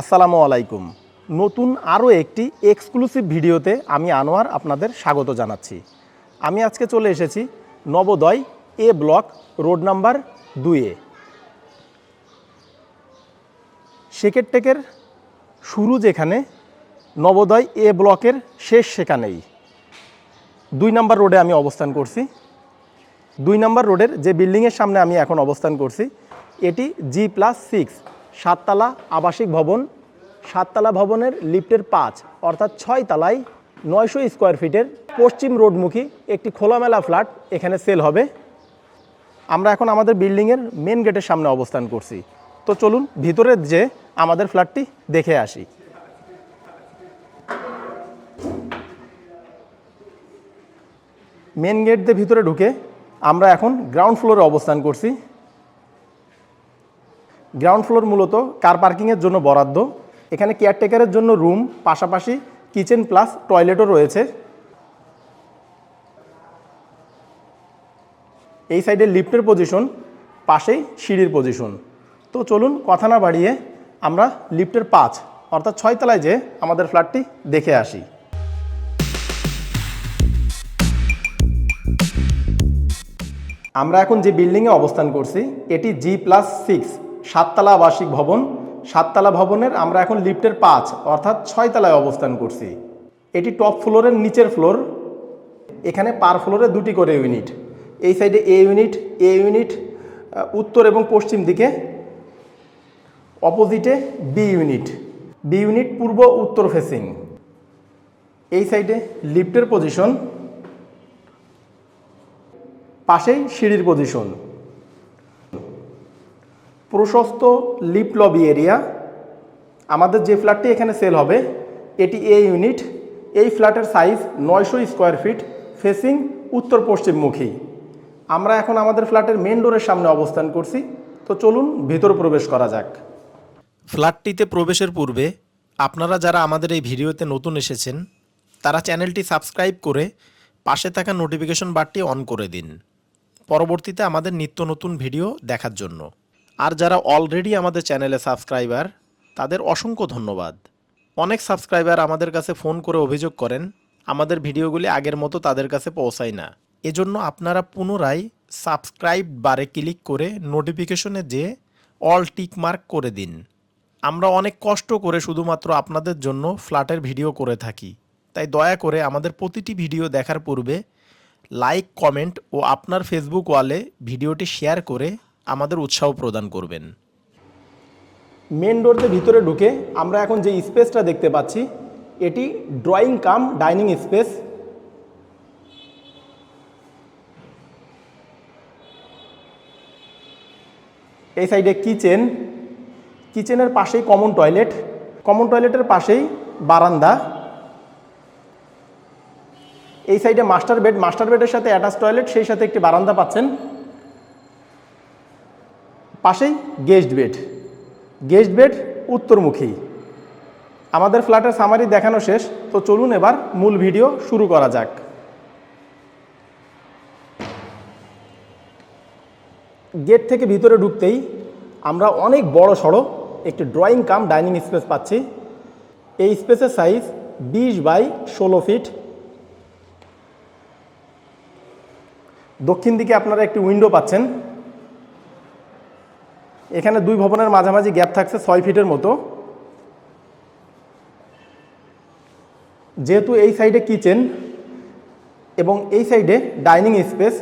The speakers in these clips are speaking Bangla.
আসসালামু আলাইকুম। নতুন আরও একটি এক্সক্লুসিভ ভিডিওতে আমি আনোয়ার আপনাদের স্বাগত জানাচ্ছি। আমি আজকে চলে এসেছি Nabodaya A block road number দুয়ে টেকের শুরু যেখানে, নবোদয় এ ব্লকের শেষ সেখানেই। দুই নাম্বার রোডে আমি অবস্থান করছি। দুই নাম্বার রোডের যে বিল্ডিংয়ের সামনে আমি এখন অবস্থান করছি, এটি জি প্লাস সিক্স। সাততলা আবাসিক ভবন, সাততলা ভবনের লিফটের পাঁচ, অর্থাৎ ছয় তলায় নয়শো স্কোয়ার ফিটের পশ্চিম রোডমুখী একটি খোলামেলা ফ্ল্যাট এখানে সেল হবে। আমরা এখন আমাদের বিল্ডিংয়ের মেন গেটের সামনে অবস্থান করছি। তো চলুন ভিতরের যে আমাদের ফ্ল্যাটটি দেখে আসি। মেন গেট দিয়ে ভিতরে ঢুকে আমরা এখন গ্রাউন্ড ফ্লোরে অবস্থান করছি। গ্রাউন্ড ফ্লোর মূলত কার পার্কিংয়ের জন্য বরাদ্দ। এখানে কেয়ারটেকারের জন্য রুম পাশাপাশি কিচেন প্লাস টয়লেটও রয়েছে। এই সাইডে লিফটের পজিশন পাশেই সিঁড়ির পজিশন তো চলুন কথা না বাড়িয়ে আমরা লিফটের পাঁচ, অর্থাৎ ছয় তলায় যে আমাদের ফ্ল্যাটটি দেখে আসি। আমরা এখন যে বিল্ডিংয়ে অবস্থান করছি, এটি জি প্লাস সিক্স সাততলা আবাসিক ভবন। সাততলা ভবনের আমরা এখন লিফটের পাঁচ, অর্থাৎ ছয়তলায় অবস্থান করছি। এটি টপ ফ্লোরের নিচের ফ্লোর। এখানে পার ফ্লোরে দুটি করে ইউনিট। এই সাইডে এ ইউনিট এ ইউনিট উত্তর এবং পশ্চিম দিকে। অপোজিটে বি ইউনিট। বি ইউনিট পূর্ব, উত্তর ফেসিং এই সাইডে লিফটের পজিশন পাশেই সিঁড়ির পজিশন প্রশস্ত লিফট লবি এরিয়া। আমাদের যে ফ্ল্যাটটি এখানে সেল হবে, এটি এ ইউনিট এই ফ্ল্যাটের সাইজ নয়শো স্কোয়ার ফিট ফেসিং উত্তর পশ্চিমমুখী আমরা এখন আমাদের ফ্ল্যাটের মেন ডোরের সামনে অবস্থান করছি। তো চলুন ভেতর প্রবেশ করা যাক। ফ্ল্যাটটিতে প্রবেশের পূর্বে আপনারা যারা আমাদের এই ভিডিওতে নতুন এসেছেন, তারা চ্যানেলটি সাবস্ক্রাইব করে পাশে থাকা নোটিফিকেশন বারটি অন করে দিন। পরবর্তীতে আমাদের নিত্য নতুন ভিডিও দেখার জন্য। আর যারা অলরেডি আমাদের চ্যানেলে সাবস্ক্রাইবার তাদের অসংখ্য ধন্যবাদ। অনেক সাবস্ক্রাইবার আমাদের কাছে ফোন করে অভিযোগ করেন, আমাদের ভিডিওগুলি আগের মতো তাদের কাছে পৌঁছায় না। এজন্য আপনারা পুনরায় সাবস্ক্রাইব বারে ক্লিক করে নোটিফিকেশনে যে অল টিক মার্ক করে দিন। আমরা অনেক কষ্ট করে শুধুমাত্র আপনাদের জন্য ফ্ল্যাটের ভিডিও করে থাকি। তাই দয়া করে আমাদের প্রতিটি ভিডিও দেখার পূর্বে লাইক কমেন্ট ও আপনার ফেসবুক ওয়ালে ভিডিওটি শেয়ার করে আমাদের উৎসাহ প্রদান করবেন। মেন ডোরতে ভিতরে ঢুকে আমরা এখন যে স্পেসটা দেখতে পাচ্ছি, এটি ড্রয়িং কাম ডাইনিং স্পেস এই সাইডে কিচেন কিচেনের পাশেই কমন টয়লেট কমন টয়লেটের পাশেই বারান্দা। এই সাইডে মাস্টার বেড মাস্টার বেডের সাথে অ্যাটাচ টয়লেট সেই সাথে একটি বারান্দা পাচ্ছেন। পাশেই গেস্ট বেড গেস্ট বেড উত্তরমুখী। আমাদের ফ্ল্যাটের সামারি দেখানো শেষ, তো চলুন এবার মূল ভিডিও শুরু করা যাক। গেট থেকে ভিতরে ঢুকতেই আমরা অনেক বড় সড়ো একটি ড্রয়িং কাম ডাইনিং স্পেস পাচ্ছি। এই স্পেসের সাইজ বিশ বাই ষোলো ফিট দক্ষিণ দিকে আপনারা একটি উইন্ডো পাচ্ছেন। এখানে দুই ভবনের মাঝামাঝি গ্যাপ থাকছে ছয় ফিটের মতো। যেহেতু এই সাইডে কিচেন এবং এই সাইডে ডাইনিং স্পেস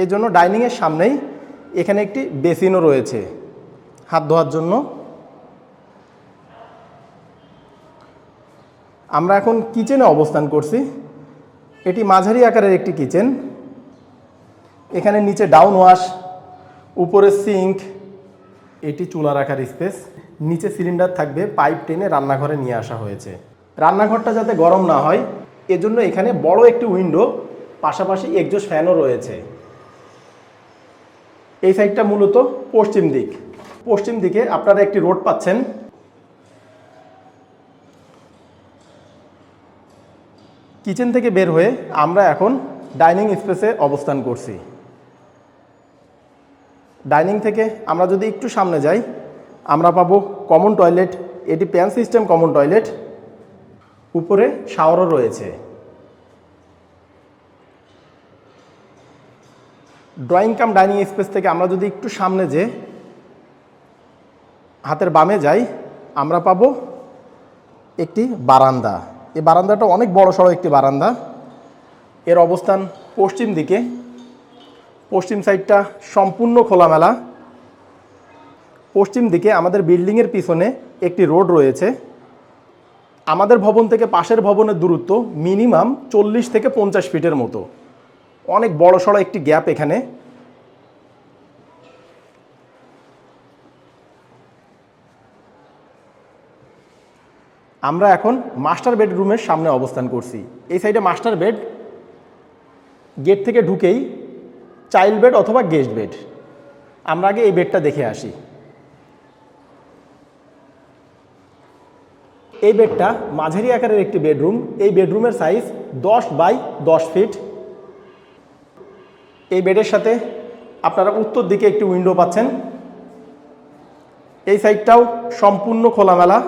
এর জন্য ডাইনিংয়ের সামনেই এখানে একটি বেসিনও রয়েছে হাত ধোয়ার জন্য। আমরা এখন কিচেনে অবস্থান করছি। এটি মাঝারি আকারের একটি কিচেন। এখানে নিচে ডাউন ওয়াশ, উপরে সিঙ্ক এটি চুলা রাখার স্পেস। নিচে সিলিন্ডার থাকবে, পাইপ টেনে রান্নাঘরে নিয়ে আসা হয়েছে। রান্নাঘরটা যাতে গরম না হয়, এজন্য এখানে বড় একটি উইন্ডো, পাশাপাশি একজোস ফ্যানও রয়েছে। এই সাইডটা মূলত পশ্চিম দিক। পশ্চিম দিকে আপনারা একটি রোড পাচ্ছেন। কিচেন থেকে বের হয়ে আমরা এখন ডাইনিং স্পেসে অবস্থান করছি। ডাইনিং থেকে আমরা যদি একটু সামনে যাই, আমরা পাবো কমন টয়লেট এটি প্যান সিস্টেম কমন টয়লেট উপরে শাওয়ারও রয়েছে। ড্রয়িং কাম ডাইনিং স্পেস থেকে আমরা যদি একটু সামনে যে হাতের বামে যাই, আমরা পাবো একটি বারান্দা। এই বারান্দাটা অনেক বড় সড়ো একটি বারান্দা। এর অবস্থান পশ্চিম দিকে। পশ্চিম সাইডটা সম্পূর্ণ খোলামেলা। পশ্চিম দিকে আমাদের বিল্ডিংয়ের পিছনে একটি রোড রয়েছে। আমাদের ভবন থেকে পাশের ভবনের দূরত্ব মিনিমাম চল্লিশ থেকে পঞ্চাশ ফিটের মতো। অনেক বড় সড়ো একটি গ্যাপ এখানে। আমরা এখন মাস্টার বেডরুমের সামনে অবস্থান করছি। এই সাইডে মাস্টার বেড। গেট থেকে ঢুকেই চাইল্ড বেড অথবা গেস্ট বেড আমরা আগে এই বেডটা দেখে আসি। এই বেডটা মাঝারি আকারের একটি বেডরুম এই বেডরুমের সাইজ দশ বাই দশ ফিট এই বেডের সাথে আপনারা উত্তর দিকে একটি উইন্ডো পাচ্ছেন। এই সাইডটাও সম্পূর্ণ খোলামেলা।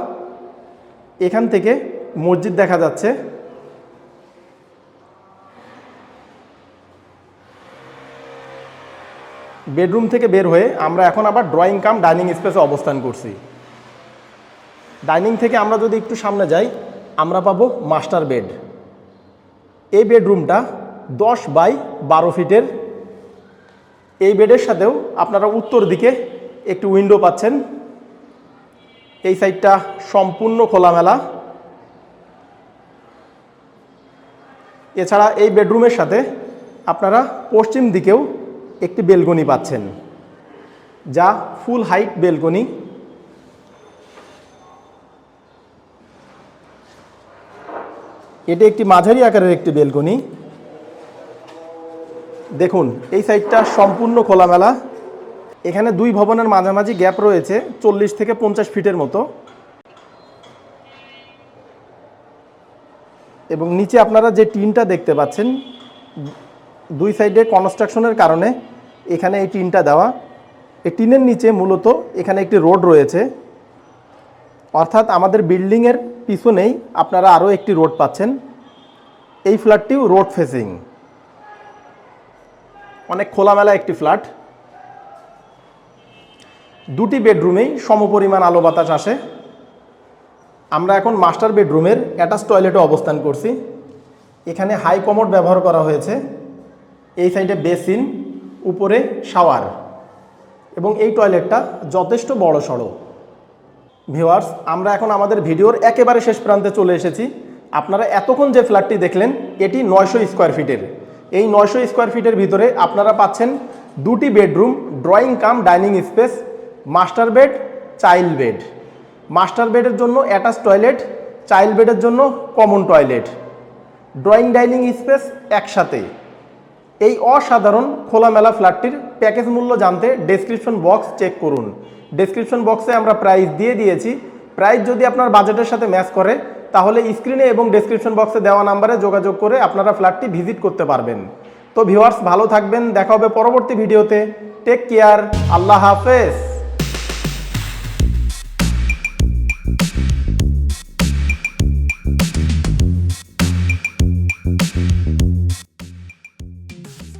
এখান থেকে মসজিদ দেখা যাচ্ছে। বেডরুম থেকে বের হয়ে আমরা এখন আবার ড্রয়িং কাম ডাইনিং স্পেসে অবস্থান করছি। ডাইনিং থেকে আমরা যদি একটু সামনে যাই, আমরা পাবো মাস্টার বেড। এই বেডরুমটা দশ বাই বারো ফিটের। এই বেডের সাথেও আপনারা উত্তর দিকে একটি উইন্ডো পাচ্ছেন। এই সাইডটা সম্পূর্ণ খোলামেলা। এছাড়া এই বেডরুমের সাথে আপনারা পশ্চিম দিকেও একটি বেলকনি পাচ্ছেন, যা ফুল হাইট বেলকনি এটি একটি মাঝারি আকারের একটি বেলকনি দেখুন, এই সাইডটা সম্পূর্ণ খোলামেলা। এখানে দুই ভবনের মাঝামাঝি গ্যাপ রয়েছে, চল্লিশ থেকে পঞ্চাশ ফিটের মতো। এবং নিচে আপনারা যে টিনটা দেখতে পাচ্ছেন, দুই সাইডে কনস্ট্রাকশনের কারণে এখানে এই টিনটা দেওয়া। এই টিনের নিচে মূলত এখানে একটি রোড রয়েছে। অর্থাৎ আমাদের বিল্ডিংয়ের পিছনেই আপনারা আরও একটি রোড পাচ্ছেন। এই ফ্ল্যাটটিও রোড ফেসিং। অনেক খোলামেলা একটি ফ্ল্যাট। দুটি বেডরুমেই সমপরিমাণ আলো বাতাস আসে। আমরা এখন মাস্টার বেডরুমের অ্যাটাচ টয়লেটে অবস্থান করছি। এখানে হাই কমোড ব্যবহার করা হয়েছে। এই সাইডে বেসিন। উপরে শাওয়ার। এবং এই টয়লেটটা যথেষ্ট বড় সড়ো। ভিওয়ার্স আমরা এখন আমাদের ভিডিওর একেবারে শেষ প্রান্তে চলে এসেছি। আপনারা এতক্ষণ যে ফ্ল্যাটটি দেখলেন, এটি নয়শো স্কোয়ার ফিটের। এই নয়শো স্কোয়ার ফিটের ভিতরে আপনারা পাচ্ছেন দুটি bedroom, drawing cum, dining space, master bed, child bed. Master বেডের জন্য অ্যাটাচ টয়লেট, চাইল্ড বেডের জন্য common toilet. Drawing, dining space একসাথে। এই অসাধারণ খোলামেলা ফ্ল্যাটটির প্যাকেজ মূল্য জানতে ডেসক্রিপশন বক্স চেক করুন। ডেসক্রিপশন বক্সে আমরা প্রাইস দিয়ে দিয়েছি। প্রাইস যদি আপনার বাজেটের সাথে ম্যাচ করে, তাহলে স্ক্রিনে এবং ডেসক্রিপশন বক্সে দেওয়া নাম্বারে যোগাযোগ করে আপনারা ফ্ল্যাটটি ভিজিট করতে পারবেন। তো ভিউয়ার্স ভালো থাকবেন, দেখা হবে পরবর্তী ভিডিওতে টেক কেয়ার আল্লাহ হাফেজ।